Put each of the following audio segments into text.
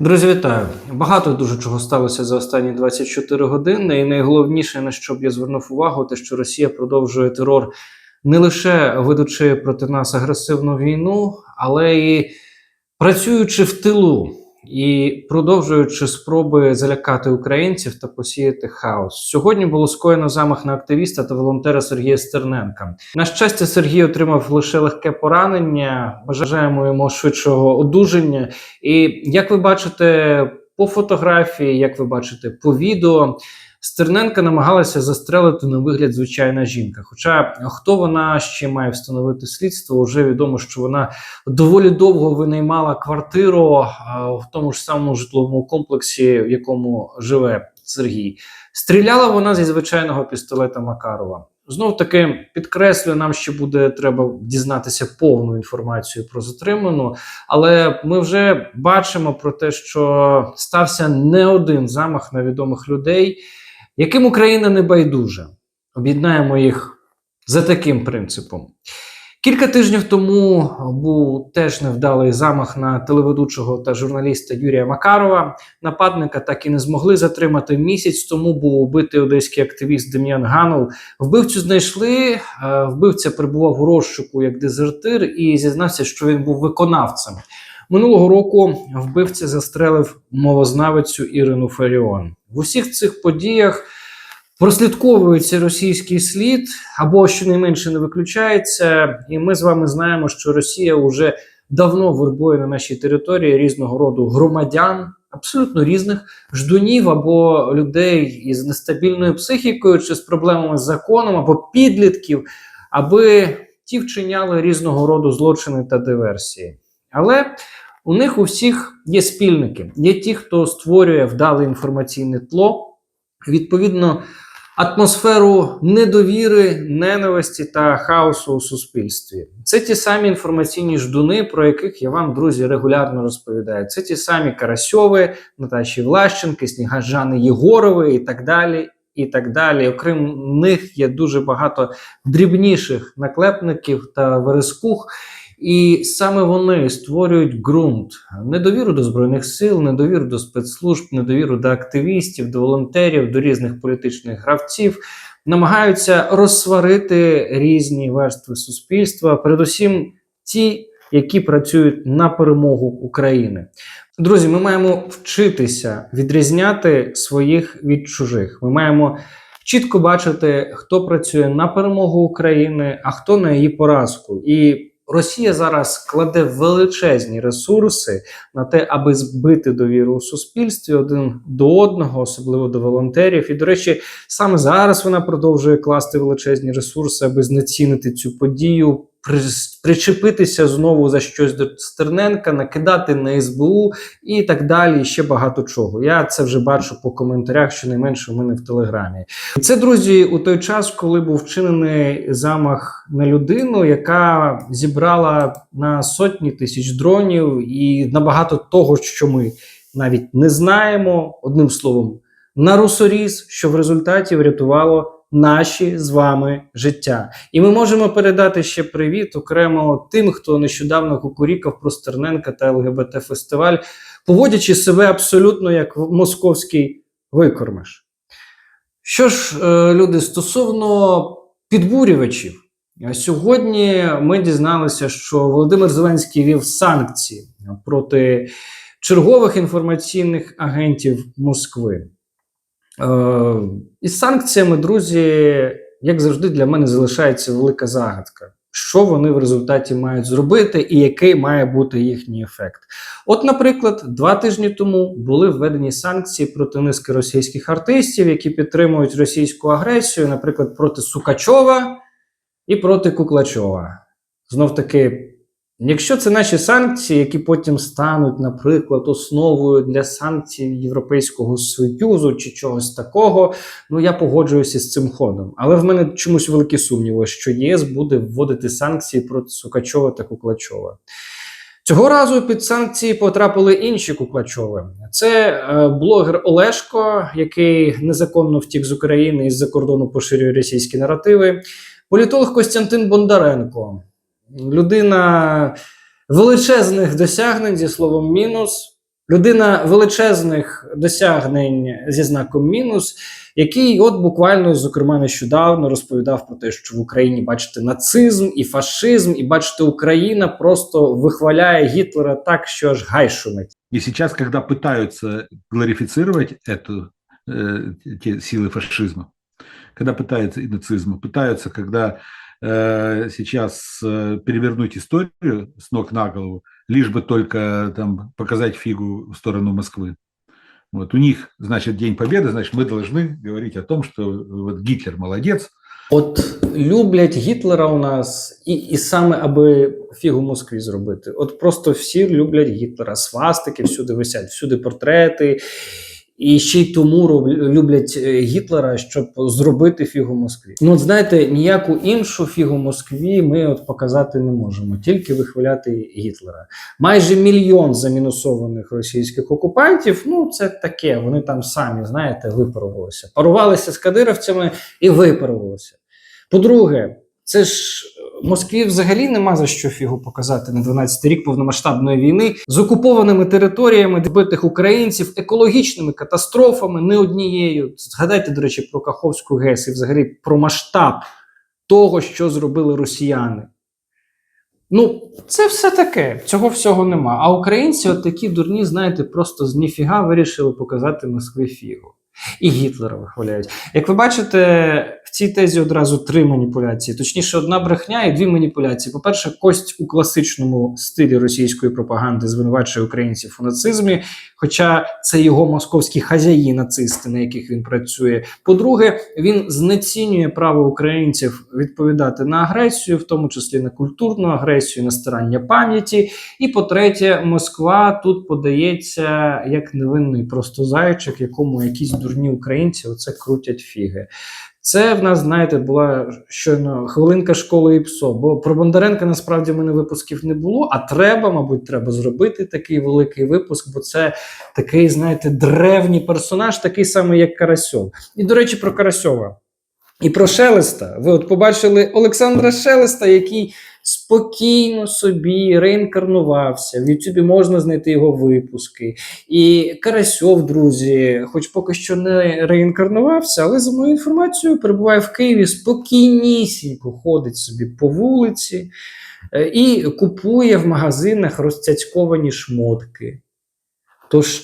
Друзі, вітаю! Багато дуже чого сталося за останні 24 години, і найголовніше, на що б я звернув увагу, те, що Росія продовжує терор не лише ведучи проти нас агресивну війну, але і працюючи в тилу і продовжуючи спроби залякати українців та посіяти хаос. Сьогодні було скоєно замах на активіста та волонтера Сергія Стерненка. На щастя, Сергій отримав лише легке поранення. Бажаємо йому швидшого одужання. І як ви бачите по фотографії, як ви бачите по відео, Стерненка намагалася застрелити на вигляд звичайна жінка. Хоча хто вона ще має встановити слідство, вже відомо, що вона доволі довго винаймала квартиру в тому ж самому житловому комплексі, в якому живе Сергій. Стріляла вона зі звичайного пістолета Макарова. Знов таки підкреслюю, нам ще буде треба дізнатися повну інформацію про затриману, але ми вже бачимо про те, що стався не один замах на відомих людей, яким Україна не байдужа. Об'єднаємо їх за таким принципом. Кілька тижнів тому був теж невдалий замах на телеведучого та журналіста Юрія Макарова. Нападника так і не змогли затримати. Місяць тому був убитий одеський активіст Дем'ян Ганов. Вбивцю знайшли. е, Вбивця перебував у розшуку як дезертир і зізнався, що він був виконавцем. Минулого року вбивця застрелив мовознавицю Ірину Фаріон. В усіх цих подіях прослідковується російський слід або щонайменше не виключається. І ми з вами знаємо, що Росія вже давно вербує на нашій території різного роду громадян, абсолютно різних ждунів або людей із нестабільною психікою чи з проблемами з законом, або підлітків, аби ті вчиняли різного роду злочини та диверсії. Але у них у всіх є спільники, є ті, хто створює вдале інформаційне тло, відповідно, атмосферу недовіри, ненависті та хаосу у суспільстві. Це ті самі інформаційні ждуни, про яких я вам, друзі, регулярно розповідаю. Це ті самі Карасьови, Наташі Влащенки, Снігажани Єгорови і так далі. І так далі. Окрім них є дуже багато дрібніших наклепників та верескух. І саме вони створюють ґрунт недовіру до збройних сил, недовіру до спецслужб, недовіру до активістів, до волонтерів, до різних політичних гравців, намагаються розсварити різні верстви суспільства, передусім ті, які працюють на перемогу України. Друзі, ми маємо вчитися відрізняти своїх від чужих. Ми маємо чітко бачити, хто працює на перемогу України, а хто на її поразку. І Росія зараз кладе величезні ресурси на те, аби збити довіру у суспільстві один до одного, особливо до волонтерів. І, до речі, саме зараз вона продовжує класти величезні ресурси, аби знецінити цю подію, причепитися знову за щось до Стерненка, накидати на СБУ і так далі. І ще багато чого. Я це вже бачу по коментарях, щонайменше у мене в телеграмі. Це друзі, у той час, коли був вчинений замах на людину, яка зібрала на сотні тисяч дронів, і на багато того, що ми навіть не знаємо, одним словом, на русоріз, що в результаті врятувало наші з вами життя. І ми можемо передати ще привіт окремо тим, хто нещодавно кукурікав про Стерненка та ЛГБТ фестиваль, поводячи себе абсолютно як московський викормиш. Що ж, е, люди, стосовно підбурювачів, Е, сьогодні ми дізналися, що Володимир Зеленський вів санкції проти чергових інформаційних агентів Москви. Е, із санкціями, друзі, як завжди, для мене залишається велика загадка. Що вони в результаті мають зробити, і який має бути їхній ефект? От, наприклад, два тижні тому були введені санкції проти низки російських артистів, які підтримують російську агресію, наприклад, проти Сукачова і проти Куклачова. Знов таки, якщо це наші санкції, які потім стануть, наприклад, основою для санкцій Європейського Союзу чи чогось такого, ну я погоджуюся з цим ходом. Але в мене чомусь великі сумніви, що ЄС буде вводити санкції проти Сукачова та Куклачова. Цього разу під санкції потрапили інші Куклачови. Це е, блогер Олешко, який незаконно втік з України і з-за кордону поширює російські наративи. Політолог Костянтин Бондаренко, людина величезних досягнень зі словом мінус, Людина величезних досягнень зі знаком мінус, який, от буквально, зокрема, нещодавно розповідав про те, що в Україні бачите нацизм і фашизм, і бачите, Україна просто вихваляє Гітлера так, що аж гай шумить. И сейчас, когда пытаются глорифицировать эту, э, те силы фашизма, когда пытаются и нацизма, пытаются, когда э, сейчас э, перевернуть историю с ног на голову, лишь бы только там показать фигу в сторону Москвы. Вот у них, значит, День Победы, значит, мы должны говорить о том, что вот Гитлер молодец, От люблять Гітлера у нас, і, і саме аби фігу Москві зробити. От просто всі люблять Гітлера, свастики всюди висять, всюди портрети. І ще й тому люблять е, Гітлера, щоб зробити фігу Москві. Ну, от знаєте, ніяку іншу фігу Москві ми от показати не можемо, тільки вихваляти Гітлера. Майже мільйон замінусованих російських окупантів. Ну, це таке. Вони там самі, знаєте, випарувалися. Парувалися з кадировцями і випарувалися. По-друге, це ж Москві взагалі нема за що фігу показати на 12-й рік повномасштабної війни з окупованими територіями, вбитих українців, екологічними катастрофами, не однією. Згадайте, до речі, про Каховську ГЕС і взагалі про масштаб того, що зробили росіяни. Ну, це все таке, цього всього нема. А українці, от такі дурні, знаєте, просто з ніфіга вирішили показати Москві фігу. І Гітлера вихваляють. Як ви бачите, в цій тезі одразу три маніпуляції, точніше, одна брехня і дві маніпуляції. По-перше, Кость у класичному стилі російської пропаганди звинувачує українців у нацизмі, хоча це його московські хазяї, нацисти, на яких він працює. По-друге, він знецінює право українців відповідати на агресію, в тому числі на культурну агресію, на старання пам'яті. І по-третє, Москва тут подається як невинний просто зайчик, якому якісь дурні українці оце крутять фіги. Це в нас, знаєте, була щойно хвилинка школи і ПСО. Бо про Бондаренка насправді в мене випусків не було. А треба, мабуть, треба зробити такий великий випуск, бо це такий, знаєте, древній персонаж, такий самий, як Карасьов. І, до речі, про Карасьова. І про Шелеста. Ви от побачили Олександра Шелеста, який спокійно собі реінкарнувався. В Ютубі можна знайти його випуски. І Карасьов, друзі, хоч поки що не реінкарнувався, але за моєю інформацією перебуває в Києві спокійнісінько ходить собі по вулиці е, і купує в магазинах розцяцьковані шмотки. Тож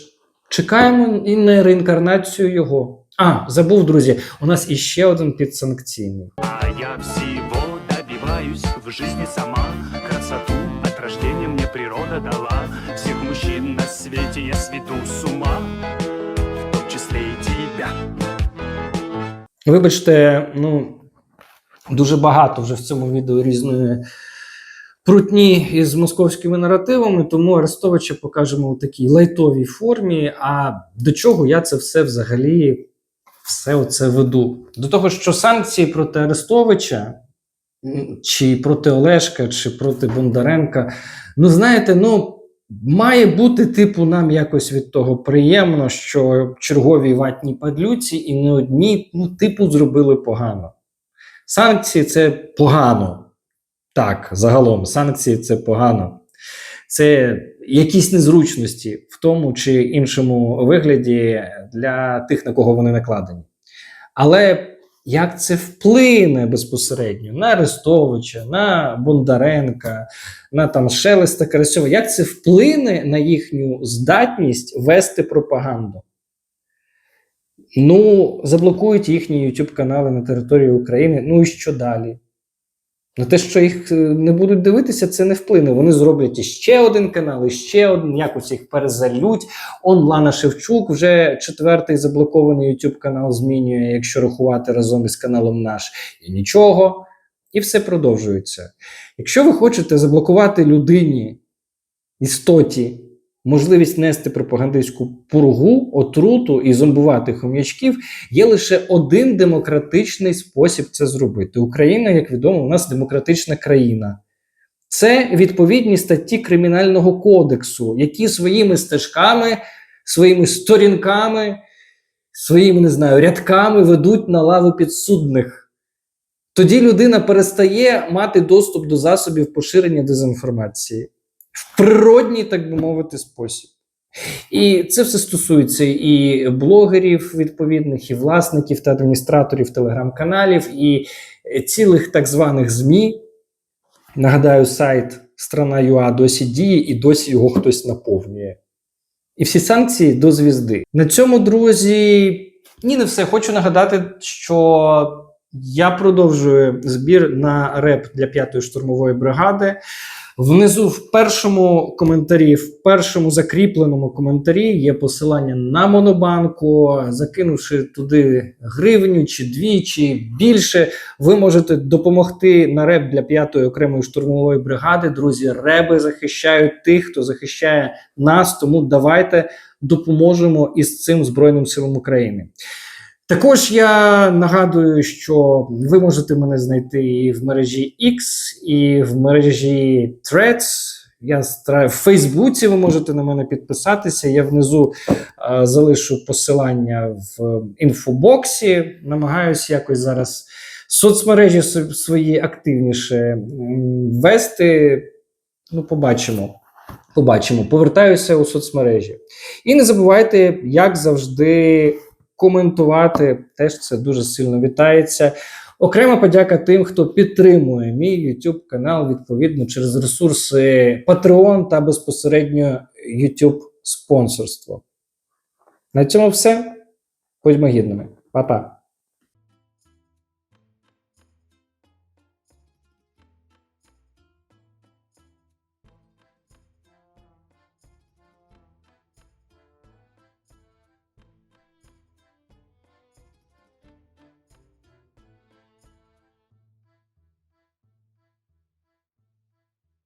чекаємо і на реінкарнацію його. А, забув, друзі, у нас іще один підсанкційний. А я всего добиваюсь в жизни сама. Красоту от рождения мне природа дала. Всех мужчин на свете я сведу с ума. В том числе и тебя. Вибачте, ну дуже багато вже в цьому відео різної прутні із московськими наративами, тому Арестовича покажемо у такій лайтовій формі. А до чого я це все взагалі все оце веду? До того, що санкції проти Арестовича, чи проти Олешка, чи проти Бондаренка, ну знаєте, ну. Має бути, типу, нам якось від того приємно, що чергові ватні падлюці і не одні, ну, типу, зробили погано. Санкції це погано. Так, загалом, санкції це погано. Це якісь незручності в тому чи іншому вигляді для тих, на кого вони накладені. Але як це вплине безпосередньо на Арестовича, на Бондаренка, на там Шелеста Карасьова, як це вплине на їхню здатність вести пропаганду? Ну, заблокують їхні YouTube канали на території України. Ну і що далі? На те, що їх е, не будуть дивитися, це не вплине. Вони зроблять іще один канал, іще один, якось їх перезалють. Он Лана Шевчук вже четвертий заблокований YouTube канал змінює, якщо рахувати разом із каналом наш. І нічого. І все продовжується. Якщо ви хочете заблокувати людині, істоті, можливість нести пропагандистську пургу, отруту і зомбувати хом'ячків, є лише один демократичний спосіб це зробити. Україна, як відомо, у нас демократична країна. Це відповідні статті Кримінального кодексу, які своїми стежками, своїми сторінками, своїми не знаю, рядками ведуть на лаву підсудних. Тоді людина перестає мати доступ до засобів поширення дезінформації в природній, так би мовити, спосіб. І це все стосується і блогерів відповідних, і власників та адміністраторів телеграм-каналів, і цілих так званих ЗМІ. Нагадаю, сайт страна.ua досі діє і досі його хтось наповнює. І всі санкції до звізди. На цьому, друзі, ні, не все. Хочу нагадати, що я продовжую збір на реп для п'ятої штурмової бригади. Внизу в першому коментарі, в першому закріпленому коментарі є посилання на монобанку. Закинувши туди гривню чи дві, чи більше, ви можете допомогти на реп для п'ятої окремої штурмової бригади. Друзі, реби захищають тих, хто захищає нас. Тому давайте допоможемо із цим Збройним силам України. Також я нагадую, що ви можете мене знайти і в мережі X, і в мережі Threads. Я стра- в Фейсбуці ви можете на мене підписатися. Я внизу е, залишу посилання в інфобоксі. Намагаюся якось зараз соцмережі свої активніше вести. Ну, побачимо. Побачимо. Повертаюся у соцмережі. І не забувайте, як завжди, коментувати. Теж це дуже сильно вітається. Окрема подяка тим, хто підтримує мій YouTube канал відповідно через ресурси Patreon та безпосередньо YouTube спонсорство. На цьому все. Будьмо гідними. Па-па.